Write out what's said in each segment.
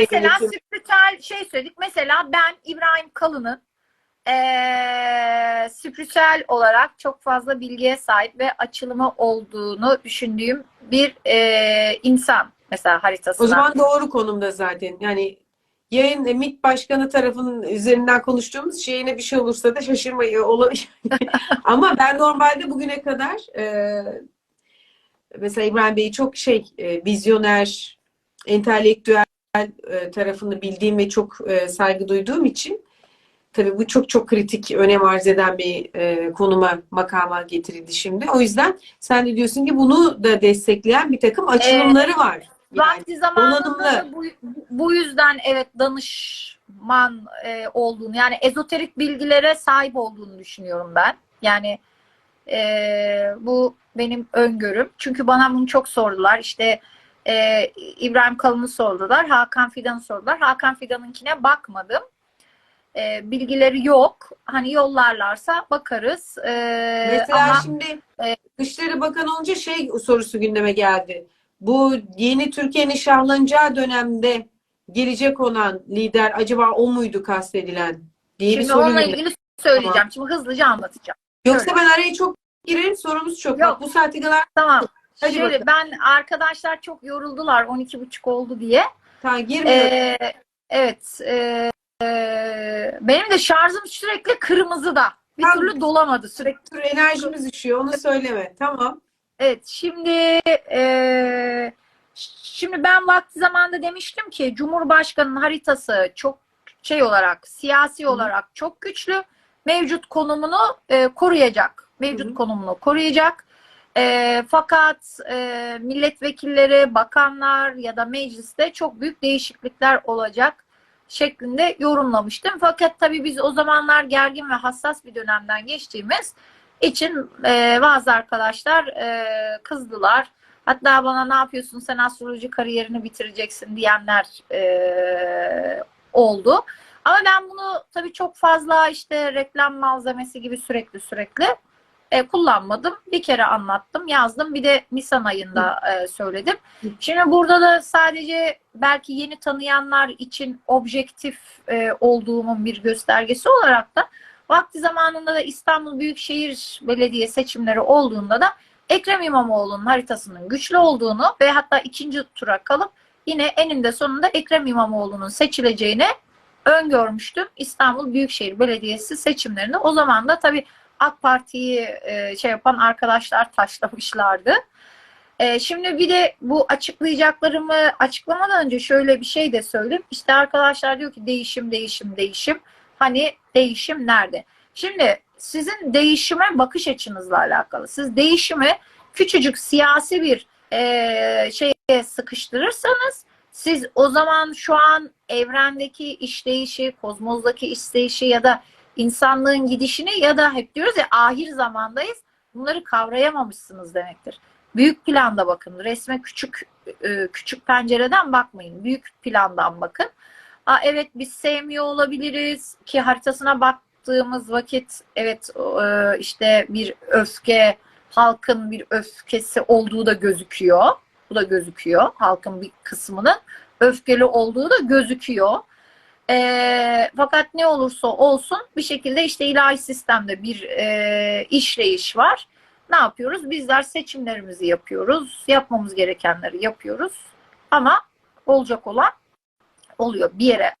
Mesela spiritüel şey söyledik. Mesela ben İbrahim Kalın'ın eee spiritüel olarak çok fazla bilgiye sahip ve açılımı olduğunu düşündüğüm bir eee, insan. Mesela haritasına. O zaman doğru konumda zaten. Yani yayın e, MİT Başkanı tarafının üzerinden konuştuğumuz şeyine bir şey olursa da şaşırmayı olabilir. Ama ben normalde bugüne kadar e, mesela İbrahim Bey'i çok şey e, vizyoner, entelektüel e, tarafını bildiğim ve çok e, saygı duyduğum için tabii bu çok çok kritik önem arz eden bir e, konuma makama getirildi şimdi. O yüzden sen de diyorsun ki bunu da destekleyen bir takım açılımları var. Yani. Vakti zamanında bu, bu yüzden evet danışman e, olduğunu yani ezoterik bilgilere sahip olduğunu düşünüyorum ben. Yani e, bu benim öngörüm. Çünkü bana bunu çok sordular. İşte e, İbrahim Kalın'ı sordular. Hakan Fidan'ı sordular. Hakan Fidan'ınkine bakmadım. E, bilgileri yok. Hani yollarlarsa bakarız. E, Mesela ama şimdi e, Dışişleri Bakanı olunca şey sorusu gündeme geldi. Bu yeni Türkiye'nin şahlanacağı dönemde gelecek olan lider acaba o muydu kastedilen diye bir şimdi soru onunla ilgili söyleyeceğim. Şimdi hızlıca anlatacağım. Yoksa Şöyle. ben araya çok girerim sorumuz çok. Yok. Bak bu saate kadar Tamam. Hadi Şöyle bakalım. ben arkadaşlar çok yoruldular 12.30 oldu diye. tamam girmiyorum. Ee, evet. ee, ee, benim de şarjım sürekli kırmızıda. Bir Tamam. türlü dolamadı sürekli. Dur, enerjimiz düşüyor onu söyleme. Tamam. Evet şimdi ee, şimdi ben vakti zamanında demiştim ki Cumhurbaşkanı'nın haritası çok şey olarak siyasi Hı. olarak çok güçlü. Mevcut konumunu ee, koruyacak. Mevcut hı. konumunu koruyacak. E, fakat e, milletvekilleri, bakanlar ya da mecliste çok büyük değişiklikler olacak şeklinde yorumlamıştım. Fakat tabii biz o zamanlar gergin ve hassas bir dönemden geçtiğimiz için e, bazı arkadaşlar e, kızdılar. Hatta bana ne yapıyorsun sen astroloji kariyerini bitireceksin diyenler e, oldu. Ama ben bunu tabii çok fazla işte reklam malzemesi gibi sürekli sürekli e, kullanmadım. Bir kere anlattım, yazdım. Bir de Nisan ayında e, söyledim. Şimdi burada da sadece belki yeni tanıyanlar için objektif e, olduğumun bir göstergesi olarak da vakti zamanında da İstanbul Büyükşehir Belediye seçimleri olduğunda da Ekrem İmamoğlu'nun haritasının güçlü olduğunu ve hatta ikinci tura kalıp yine eninde sonunda Ekrem İmamoğlu'nun seçileceğini öngörmüştüm İstanbul Büyükşehir Belediyesi seçimlerinde. O zaman da tabii AK Parti'yi e, şey yapan arkadaşlar taşlamışlardı. E, şimdi bir de bu açıklayacaklarımı açıklamadan önce şöyle bir şey de söyleyeyim. İşte arkadaşlar diyor ki değişim, değişim, değişim. Hani değişim nerede? Şimdi sizin değişime bakış açınızla alakalı. Siz değişimi küçücük siyasi bir e, şeye sıkıştırırsanız siz o zaman şu an evrendeki işleyişi, kozmozdaki işleyişi ya da insanlığın gidişini ya da hep diyoruz ya ahir zamandayız. Bunları kavrayamamışsınız demektir. Büyük planda bakın. Resme küçük e, küçük pencereden bakmayın. Büyük plandan bakın. Aa, evet biz sevmiyor olabiliriz ki haritasına baktığımız vakit evet e, işte bir öfke halkın bir öfkesi olduğu da gözüküyor. Bu da gözüküyor. Halkın bir kısmının öfkeli olduğu da gözüküyor. E, fakat ne olursa olsun bir şekilde işte ilahi sistemde bir e, işleyiş var. Ne yapıyoruz? Bizler seçimlerimizi yapıyoruz. Yapmamız gerekenleri yapıyoruz. Ama olacak olan oluyor bir yere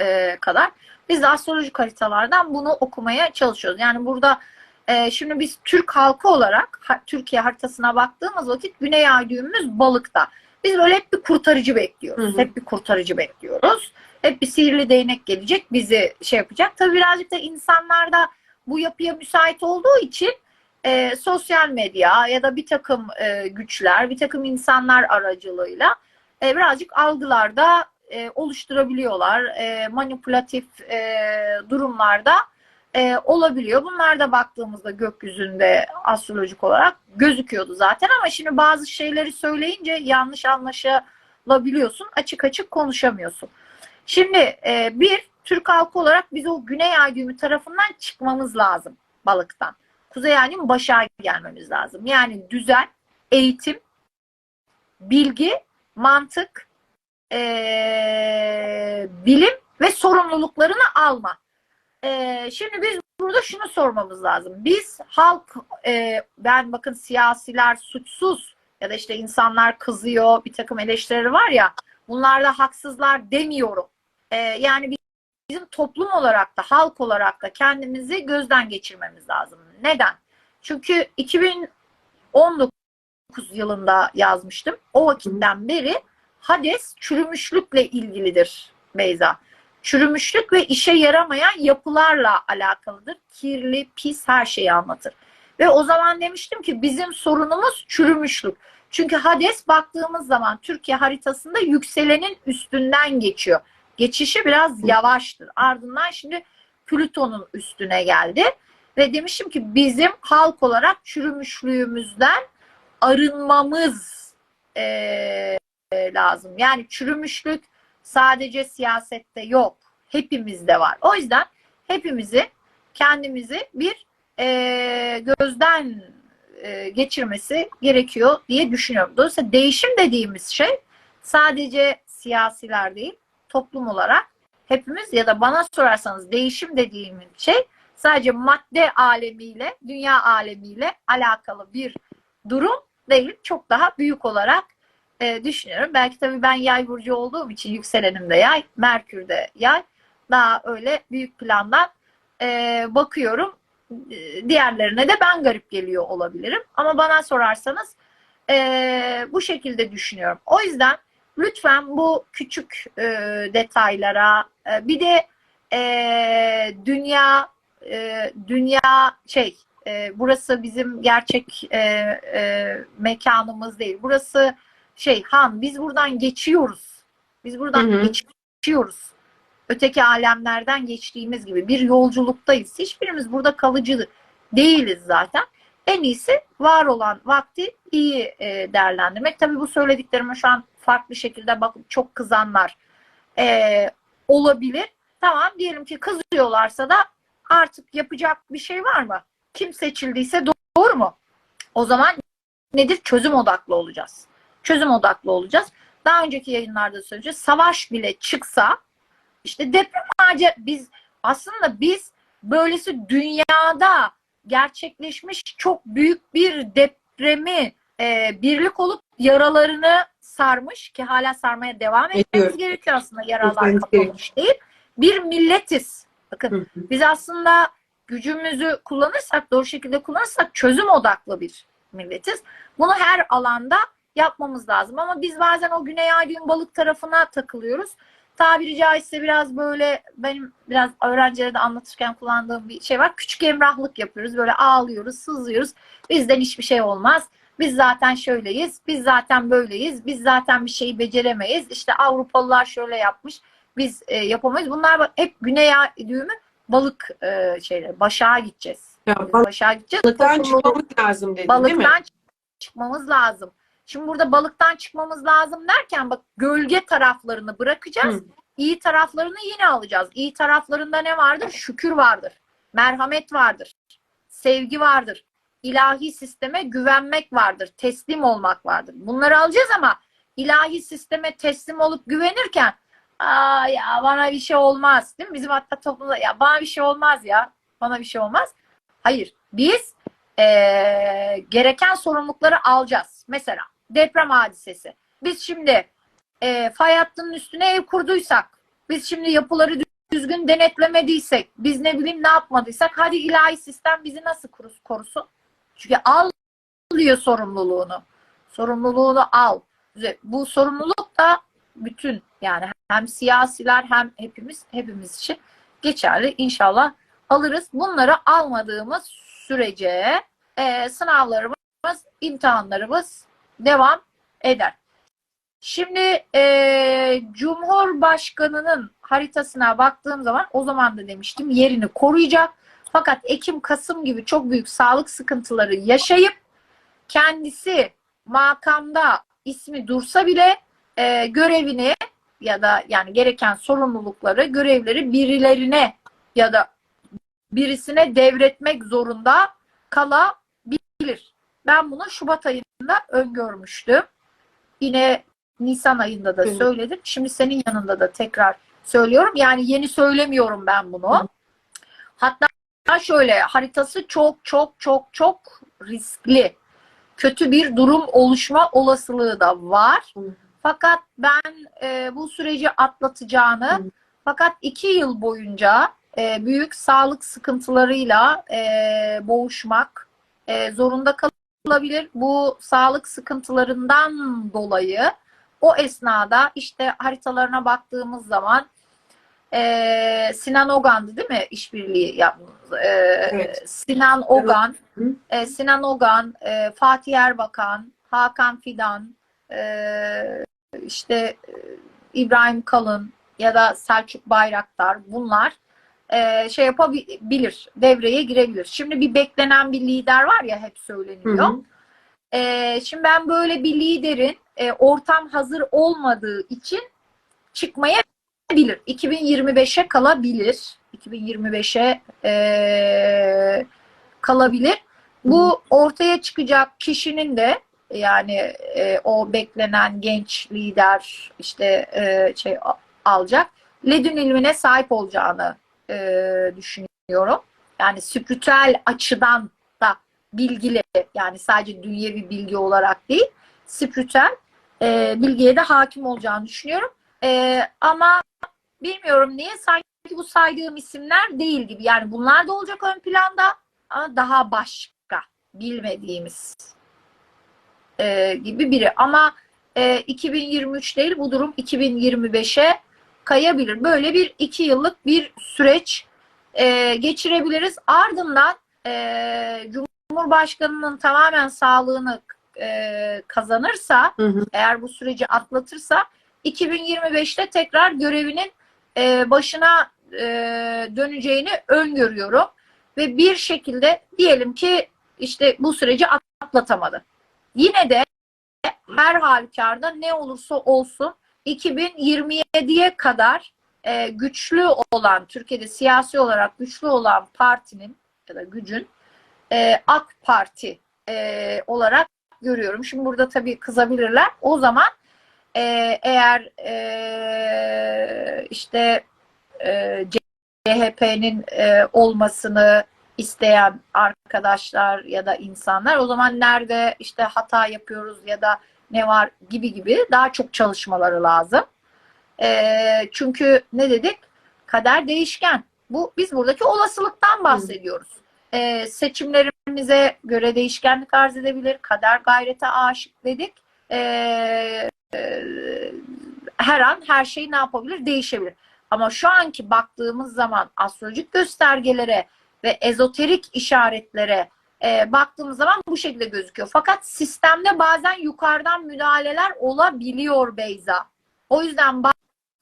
e, kadar. Biz de astrolojik haritalardan bunu okumaya çalışıyoruz. Yani burada e, şimdi biz Türk halkı olarak ha, Türkiye haritasına baktığımız vakit Güney Ay düğümümüz balıkta. Biz böyle hep bir kurtarıcı bekliyoruz. Hı hı. Hep bir kurtarıcı bekliyoruz. Hep bir sihirli değnek gelecek bizi şey yapacak. Tabii birazcık da insanlar da bu yapıya müsait olduğu için e, sosyal medya ya da bir takım e, güçler, bir takım insanlar aracılığıyla e, birazcık algılarda e, oluşturabiliyorlar. E, manipülatif e, durumlarda e, olabiliyor. Bunlar da baktığımızda gökyüzünde astrolojik olarak gözüküyordu zaten ama şimdi bazı şeyleri söyleyince yanlış anlaşılabiliyorsun. Açık açık konuşamıyorsun. Şimdi e, bir Türk halkı olarak biz o Güney Ay düğümü tarafından çıkmamız lazım balıktan. Kuzey Ay düğümü başa gelmemiz lazım. Yani düzen, eğitim, bilgi, mantık, e, bilim ve sorumluluklarını alma. E, şimdi biz burada şunu sormamız lazım. Biz halk, e, ben bakın siyasiler suçsuz ya da işte insanlar kızıyor, bir takım eleştirileri var ya, bunlar da haksızlar demiyorum. E, yani biz- bizim toplum olarak da, halk olarak da kendimizi gözden geçirmemiz lazım. Neden? Çünkü 2019 yılında yazmıştım. O vakitten beri Hades çürümüşlükle ilgilidir Beyza. Çürümüşlük ve işe yaramayan yapılarla alakalıdır. Kirli, pis her şeyi anlatır. Ve o zaman demiştim ki bizim sorunumuz çürümüşlük. Çünkü Hades baktığımız zaman Türkiye haritasında yükselenin üstünden geçiyor. Geçişi biraz yavaştır. Ardından şimdi Plüton'un üstüne geldi. Ve demiştim ki bizim halk olarak çürümüşlüğümüzden arınmamız eee, lazım. Yani çürümüşlük sadece siyasette yok. Hepimizde var. O yüzden hepimizi kendimizi bir eee, gözden eee, geçirmesi gerekiyor diye düşünüyorum. Dolayısıyla değişim dediğimiz şey sadece siyasiler değil, toplum olarak hepimiz ya da bana sorarsanız değişim dediğimiz şey sadece madde alemiyle, dünya alemiyle alakalı bir durum değil. Çok daha büyük olarak e, düşünüyorum. Belki tabii ben yay burcu olduğum için yükselenim yay, Merkür de yay. Daha öyle büyük plandan e, bakıyorum. E, Diğerlerine de ben garip geliyor olabilirim. Ama bana sorarsanız e, bu şekilde düşünüyorum. O yüzden lütfen bu küçük e, detaylara e, bir de e, dünya e, dünya şey e, burası bizim gerçek e, e, mekanımız değil. Burası şey Han biz buradan geçiyoruz. Biz buradan Hı hı. geçiyoruz. Öteki alemlerden geçtiğimiz gibi bir yolculuktayız. Hiçbirimiz burada kalıcı değiliz zaten. En iyisi var olan vakti iyi e, değerlendirmek. Tabii bu söylediklerime şu an farklı şekilde bakıp çok kızanlar e, olabilir. Tamam diyelim ki kızıyorlarsa da artık yapacak bir şey var mı? Kim seçildiyse doğru mu? O zaman nedir? Çözüm odaklı olacağız. Çözüm odaklı olacağız. Daha önceki yayınlarda söyleyeceğiz. Savaş bile çıksa işte deprem ağacı biz aslında biz böylesi dünyada gerçekleşmiş çok büyük bir depremi e, birlik olup yaralarını sarmış ki hala sarmaya devam etmemiz Ediyor. gerekiyor aslında yaralar kapanmış değil. Bir milletiz. Bakın Hı hı. biz aslında gücümüzü kullanırsak, doğru şekilde kullanırsak çözüm odaklı bir milletiz. Bunu her alanda yapmamız lazım. Ama biz bazen o Güney Ay düğün balık tarafına takılıyoruz. Tabiri caizse biraz böyle benim biraz öğrencilere de anlatırken kullandığım bir şey var. Küçük emrahlık yapıyoruz. Böyle ağlıyoruz, sızlıyoruz. Bizden hiçbir şey olmaz. Biz zaten şöyleyiz. Biz zaten böyleyiz. Biz zaten bir şeyi beceremeyiz. İşte Avrupalılar şöyle yapmış. Biz e, yapamayız. Bunlar hep Güney Ay düğümü balık e, şeyleri. Başak'a gideceğiz. Ya, Biz Başak'a gideceğiz. balıktan Topluluğu- çıkmamız lazım dedi değil mi? balıktan çıkmamız lazım. Şimdi burada balıktan çıkmamız lazım derken bak gölge taraflarını bırakacağız. Hı. İyi taraflarını yine alacağız. İyi taraflarında ne vardır? Şükür vardır. Merhamet vardır. Sevgi vardır. İlahi sisteme güvenmek vardır. Teslim olmak vardır. Bunları alacağız ama ilahi sisteme teslim olup güvenirken Aa ya bana bir şey olmaz. Değil mi? Bizim hatta toplumda ya bana bir şey olmaz ya. Bana bir şey olmaz. Hayır. Biz eee, gereken sorumlulukları alacağız. Mesela deprem hadisesi. Biz şimdi eee fay hattının üstüne ev kurduysak, biz şimdi yapıları düzgün denetlemediysek, biz ne bileyim ne yapmadıysak hadi ilahi sistem bizi nasıl korus- korusun? Çünkü al diyor sorumluluğunu. Sorumluluğunu al. Bu sorumluluk da bütün yani hem siyasiler hem hepimiz hepimiz için geçerli. İnşallah alırız. Bunları almadığımız sürece e, sınavlarımız, imtihanlarımız devam eder. Şimdi e, Cumhurbaşkanı'nın haritasına baktığım zaman o zaman da demiştim yerini koruyacak. Fakat Ekim, Kasım gibi çok büyük sağlık sıkıntıları yaşayıp kendisi makamda ismi dursa bile e, görevini ya da yani gereken sorumlulukları, görevleri birilerine ya da birisine devretmek zorunda kalabilir. Ben bunu Şubat ayında öngörmüştüm. Yine Nisan ayında da Evet. söyledim. Şimdi senin yanında da tekrar söylüyorum. Yani yeni söylemiyorum ben bunu. Hı. Hatta şöyle haritası çok çok çok çok riskli. Kötü bir durum oluşma olasılığı da var. Hı. Fakat ben e, bu süreci atlatacağını Hı. fakat iki yıl boyunca e, büyük sağlık sıkıntılarıyla e, boğuşmak e, zorunda kalabilir. Bu sağlık sıkıntılarından dolayı o esnada işte haritalarına baktığımız zaman e, Sinan Ogan'dı değil mi işbirliği yaptığımız? E, Evet. Sinan Ogan, Hı. e, Sinan Ogan, e, Fatih Erbakan, Hakan Fidan, e, işte e, İbrahim Kalın ya da Selçuk Bayraktar bunlar e, şey yapabilir, devreye girebilir. Şimdi bir beklenen bir lider var ya hep söyleniyor. hı. E, şimdi ben böyle bir liderin e, ortam hazır olmadığı için çıkmayabilir. 2025'e kalabilir. 2025'e e, kalabilir. Bu ortaya çıkacak kişinin de yani e, o beklenen genç lider işte e, şey alacak ledün ilmine sahip olacağını e, düşünüyorum. Yani spiritüel açıdan da bilgili yani sadece dünyevi bilgi olarak değil spiritüel e, bilgiye de hakim olacağını düşünüyorum. E, ama bilmiyorum niye sanki bu saydığım isimler değil gibi. Yani bunlar da olacak ön planda ama daha başka bilmediğimiz e, gibi biri. Ama e, 2023 değil bu durum 2025'e kayabilir. Böyle bir iki yıllık bir süreç e, geçirebiliriz. Ardından e, Cumhurbaşkanının tamamen sağlığını e, kazanırsa Hı hı. eğer bu süreci atlatırsa 2025'te tekrar görevinin e, başına e, döneceğini öngörüyorum. Ve bir şekilde diyelim ki işte bu süreci atlatamadı. Yine de her halükarda ne olursa olsun 2027'ye kadar e, güçlü olan, Türkiye'de siyasi olarak güçlü olan partinin ya da gücün e, AK Parti e, olarak görüyorum. Şimdi burada tabii kızabilirler. O zaman e, eğer e, işte e, CHP'nin e, olmasını isteyen arkadaşlar ya da insanlar o zaman nerede işte hata yapıyoruz ya da ne var gibi gibi daha çok çalışmaları lazım. E, çünkü ne dedik? Kader değişken. Bu biz buradaki olasılıktan bahsediyoruz. E, seçimlerimize göre değişkenlik arz edebilir. Kader gayrete aşık dedik. E, her an her şey ne yapabilir? Değişebilir. Ama şu anki baktığımız zaman astrolojik göstergelere ve ezoterik işaretlere e, baktığımız zaman bu şekilde gözüküyor. Fakat sistemde bazen yukarıdan müdahaleler olabiliyor Beyza. O yüzden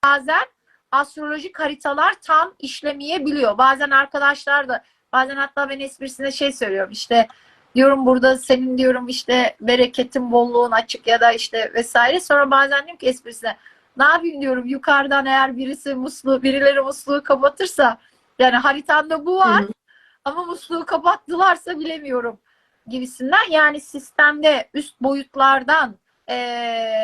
bazen astrolojik haritalar tam işlemeyebiliyor. Bazen arkadaşlar da bazen hatta ben esprisine şey söylüyorum işte diyorum burada senin diyorum işte bereketin bolluğun açık ya da işte vesaire. Sonra bazen diyorum ki esprisine ne yapayım diyorum yukarıdan eğer birisi musluğu birileri musluğu kapatırsa yani haritanda bu var Hı hı. ama musluğu kapattılarsa bilemiyorum gibisinden yani sistemde üst boyutlardan eee,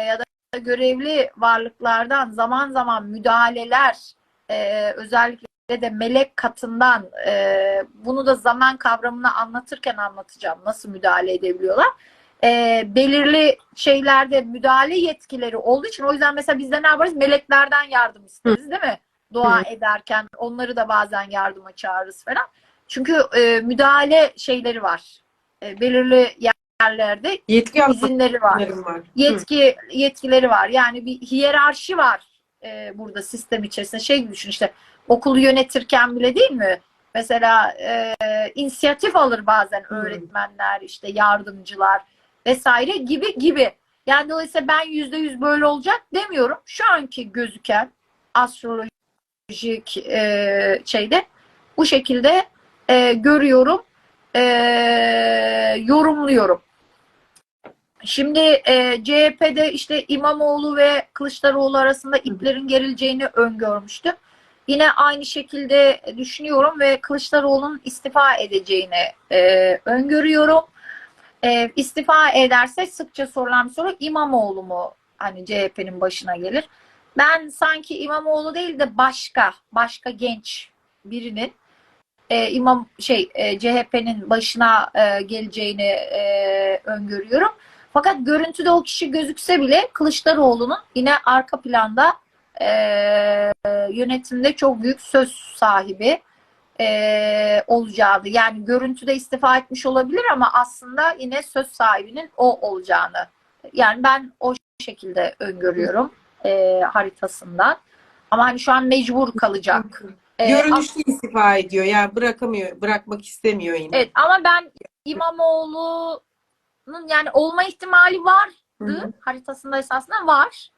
ya da görevli varlıklardan zaman zaman müdahaleler eee, özellikle de melek katından eee, bunu da zaman kavramını anlatırken anlatacağım nasıl müdahale edebiliyorlar. Eee, belirli şeylerde müdahale yetkileri olduğu için o yüzden mesela biz de ne yaparız? Meleklerden yardım isteriz değil mi? Dua Hı. ederken onları da bazen yardıma çağırırız falan. Çünkü e, müdahale şeyleri var. E, belirli yerlerde Yetki izinleri var. var. Hı. Yetki yetkileri var. Yani bir hiyerarşi var e, burada sistem içerisinde. Şey düşün işte okulu yönetirken bile değil mi? Mesela e, inisiyatif alır bazen öğretmenler, işte yardımcılar vesaire gibi gibi. Yani dolayısıyla ben yüzde yüz böyle olacak demiyorum. Şu anki gözüken astrolojik e, şeyde bu şekilde e, görüyorum, e, yorumluyorum. Şimdi e, CHP'de işte İmamoğlu ve Kılıçdaroğlu arasında iplerin gerileceğini öngörmüştüm. Yine aynı şekilde düşünüyorum ve Kılıçdaroğlu'nun istifa edeceğini e, öngörüyorum. E, istifa ederse sıkça sorulan bir soru İmamoğlu mu hani CHP'nin başına gelir. Ben sanki İmamoğlu değil de başka başka genç birinin e, İmam şey e, CHP'nin başına e, geleceğini e, öngörüyorum. Fakat görüntüde o kişi gözükse bile Kılıçdaroğlu'nun yine arka planda e, yönetimde çok büyük söz sahibi e, olacağını yani görüntüde istifa etmiş olabilir ama aslında yine söz sahibinin o olacağını yani ben o şekilde öngörüyorum e, haritasından ama hani şu an mecbur kalacak. E, Görünüşte istifa ediyor. Yani bırakamıyor, bırakmak istemiyor yine. Evet ama ben İmamoğlu'nun yani olma ihtimali var Hı hı. haritasında esasında var.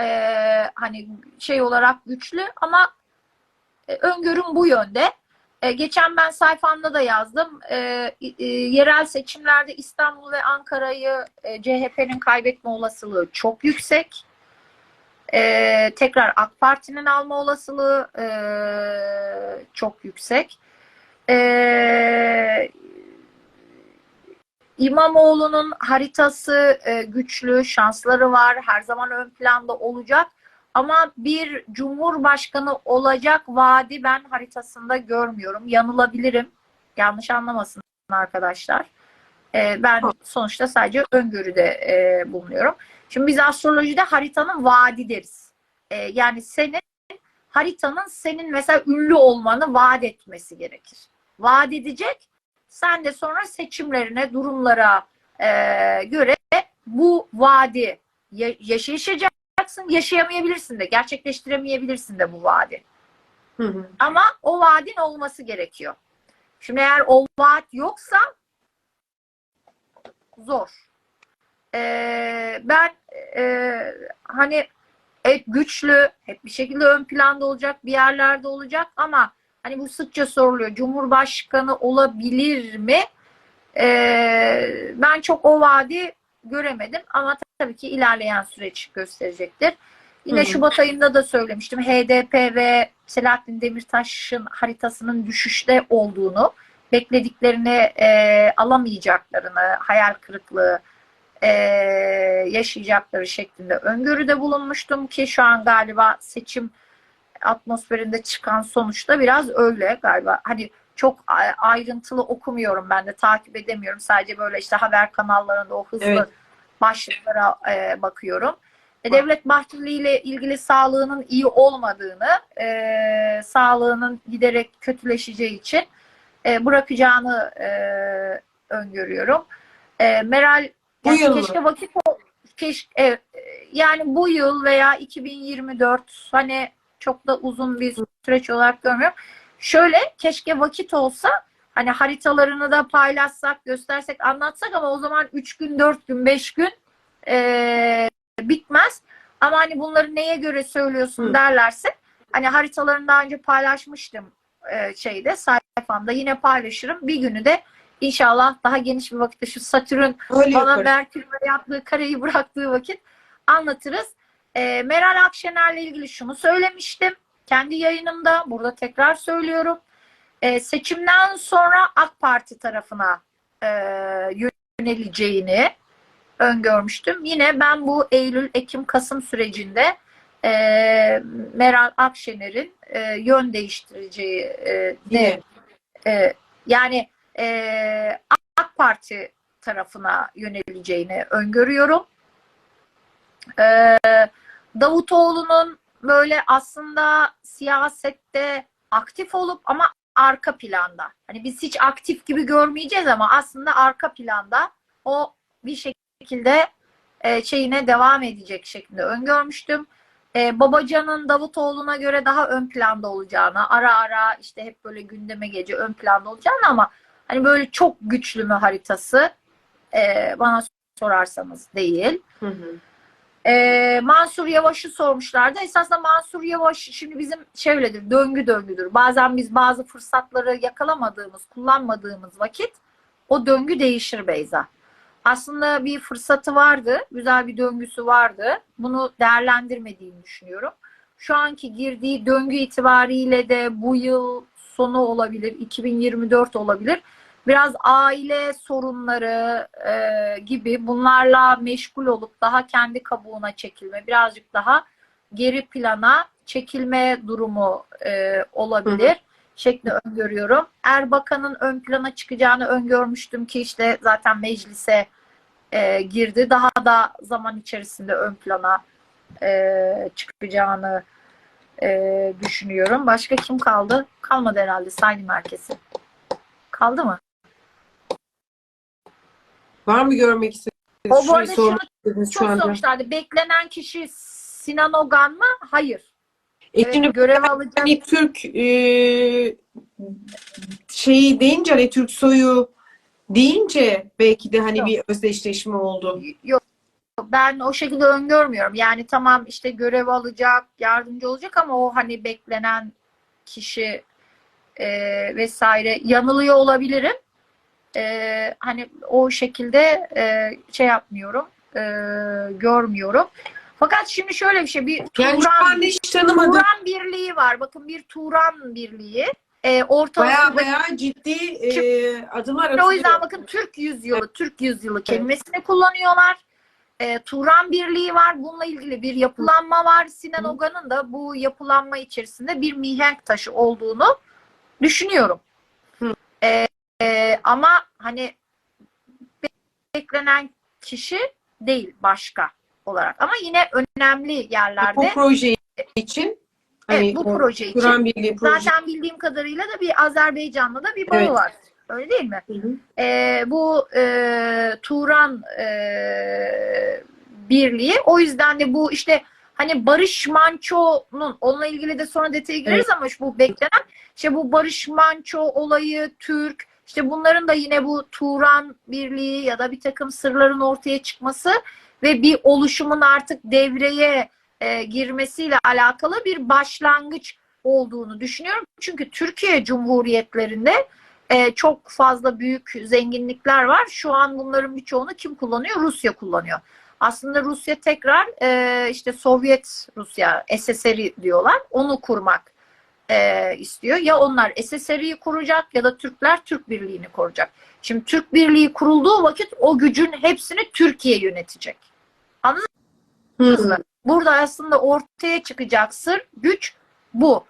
Ee, hani şey olarak güçlü ama e, öngörüm bu yönde. E, geçen ben sayfamda da yazdım. E, e, yerel seçimlerde İstanbul ve Ankara'yı e, CHP'nin kaybetme olasılığı çok yüksek. E, tekrar AK Parti'nin alma olasılığı e, çok yüksek. E, İmamoğlu'nun haritası e, güçlü, şansları var, her zaman ön planda olacak. Ama bir cumhurbaşkanı olacak vaadi ben haritasında görmüyorum. Yanılabilirim. Yanlış anlamasın arkadaşlar. E, ben sonuçta sadece öngörüde e, bulunuyorum. Şimdi biz astrolojide haritanın vaadi deriz. Yani senin haritanın senin mesela ünlü olmanı vaat etmesi gerekir. Vaat edecek. Sen de sonra seçimlerine, durumlara e, göre bu vaadi ya- yaşayacaksın, yaşayamayabilirsin de, gerçekleştiremeyebilirsin de bu vaadi. Hı hı. Ama o vaadin olması gerekiyor. Şimdi eğer o vaat yoksa zor. Ee, ben e, hani hep güçlü, hep bir şekilde ön planda olacak, bir yerlerde olacak ama hani bu sıkça soruluyor. Cumhurbaşkanı olabilir mi? Ee, ben çok o vaadi göremedim ama tabii ki ilerleyen süreç gösterecektir. Yine Hı hı. Şubat ayında da söylemiştim. HDP ve Selahattin Demirtaş'ın haritasının düşüşte olduğunu, beklediklerini e, alamayacaklarını, hayal kırıklığı e, yaşayacakları şeklinde öngörüde bulunmuştum ki şu an galiba seçim atmosferinde çıkan sonuçta biraz öyle galiba. Hani çok ayrıntılı okumuyorum ben de takip edemiyorum. Sadece böyle işte haber kanallarında o hızlı Evet. başlıklara e, bakıyorum. E, Devlet Bahçeli ile ilgili sağlığının iyi olmadığını, e, sağlığının giderek kötüleşeceği için e, bırakacağını e, öngörüyorum. E, Meral Bu yani yıl keşke vakit ol, keş, e, yani bu yıl veya 2024 hani çok da uzun bir süreç olarak görmüyorum. Şöyle keşke vakit olsa hani haritalarını da paylaşsak, göstersek, anlatsak ama o zaman 3 gün, 4 gün, 5 gün e, bitmez. Ama hani bunları neye göre söylüyorsun Hı. derlerse hani haritalarını daha önce paylaşmıştım e, şeyde sayfamda yine paylaşırım. Bir günü de inşallah daha geniş bir vakitte şu Satürn Öyle bana. Merkür'e yaptığı kareyi bıraktığı vakit anlatırız. Ee, Meral Akşener'le ilgili şunu söylemiştim. Kendi yayınımda burada tekrar söylüyorum. Ee, seçimden sonra AK Parti tarafına e, yöneleceğini öngörmüştüm. Yine ben bu Eylül, Ekim, Kasım sürecinde e, Meral Akşener'in e, yön değiştireceği e, e, yani e, AK Parti tarafına yöneleceğini öngörüyorum. E, Davutoğlu'nun böyle aslında siyasette aktif olup ama arka planda. Hani biz hiç aktif gibi görmeyeceğiz ama aslında arka planda o bir şekilde e, şeyine devam edecek şeklinde öngörmüştüm. E, Babacan'ın Davutoğlu'na göre daha ön planda olacağını, ara ara işte hep böyle gündeme gece ön planda olacağını ama hani böyle çok güçlü mü haritası e, bana sorarsanız değil. Hı hı. Ee, Mansur Yavaş'ı sormuşlardı. Esasında Mansur Yavaş şimdi bizim şöyledir, döngü döngüdür. Bazen biz bazı fırsatları yakalamadığımız, kullanmadığımız vakit o döngü değişir Beyza. Aslında bir fırsatı vardı, güzel bir döngüsü vardı. Bunu değerlendirmediğini düşünüyorum. Şu anki girdiği döngü itibariyle de bu yıl sonu olabilir, 2024 olabilir. Biraz aile sorunları e, gibi bunlarla meşgul olup daha kendi kabuğuna çekilme, birazcık daha geri plana çekilme durumu e, olabilir şekli öngörüyorum. Erbakan'ın ön plana çıkacağını öngörmüştüm ki işte zaten meclise e, girdi. Daha da zaman içerisinde ön plana e, çıkacağını e, düşünüyorum. Başka kim kaldı? Kalmadı herhalde saydım herkesi. Kaldı mı? Var mı görmek O istediğiniz? bu arada Şurayı şunu çok anda. sormuşlardı. Beklenen kişi Sinan Ogan mı? Hayır. E Evet, şimdi görev alacak. hani Türk e, şeyi deyince hani Türk soyu deyince belki de hani Yok. bir özdeşleşme oldu. Yok. Ben o şekilde öngörmüyorum. Yani tamam işte görev alacak, yardımcı olacak ama o hani beklenen kişi e, vesaire yanılıyor olabilirim. E, hani o şekilde e, şey yapmıyorum, e, görmüyorum. Fakat şimdi şöyle bir şey, bir Yani Turan, hiç tanımadım. Turan Birliği var. Bakın bir Turan Birliği. E, Orta Baya baya ciddi e, adımlar o yüzden atılıyor. bakın Türk yüzyılı, Türk yüzyılı kelimesini kullanıyorlar. E, Turan Birliği var. Bununla ilgili bir yapılanma var. Sinan. Ogan'ın da bu yapılanma içerisinde bir mihenk taşı olduğunu düşünüyorum. Hı. E, e, ama hani beklenen kişi değil başka olarak. Ama yine önemli yerlerde Bu proje için hani evet, bu o proje için Turan Birliği proje. zaten bildiğim kadarıyla da bir Azerbaycan'la da bir bağı Evet. var. Öyle değil mi? Hı hı. e, bu e, Turan e, Birliği. O yüzden de bu işte hani Barış Manço'nun onunla ilgili de sonra detaya gireriz ama şu bu beklenen işte bu Barış Manço olayı Türk işte bunların da yine bu Turan Birliği ya da bir takım sırların ortaya çıkması ve bir oluşumun artık devreye e, girmesiyle alakalı bir başlangıç olduğunu düşünüyorum. Çünkü Türkiye Cumhuriyetlerinde e, çok fazla büyük zenginlikler var. Şu an bunların birçoğunu kim kullanıyor? Rusya kullanıyor. Aslında Rusya tekrar e, işte Sovyet Rusya, SSR'i diyorlar. Onu kurmak e, istiyor. Ya onlar SSR'yi kuracak ya da Türkler Türk Birliği'ni kuracak. Şimdi Türk Birliği kurulduğu vakit o gücün hepsini Türkiye yönetecek. Anladınız Hı. mı? Burada aslında ortaya çıkacak sır, güç bu.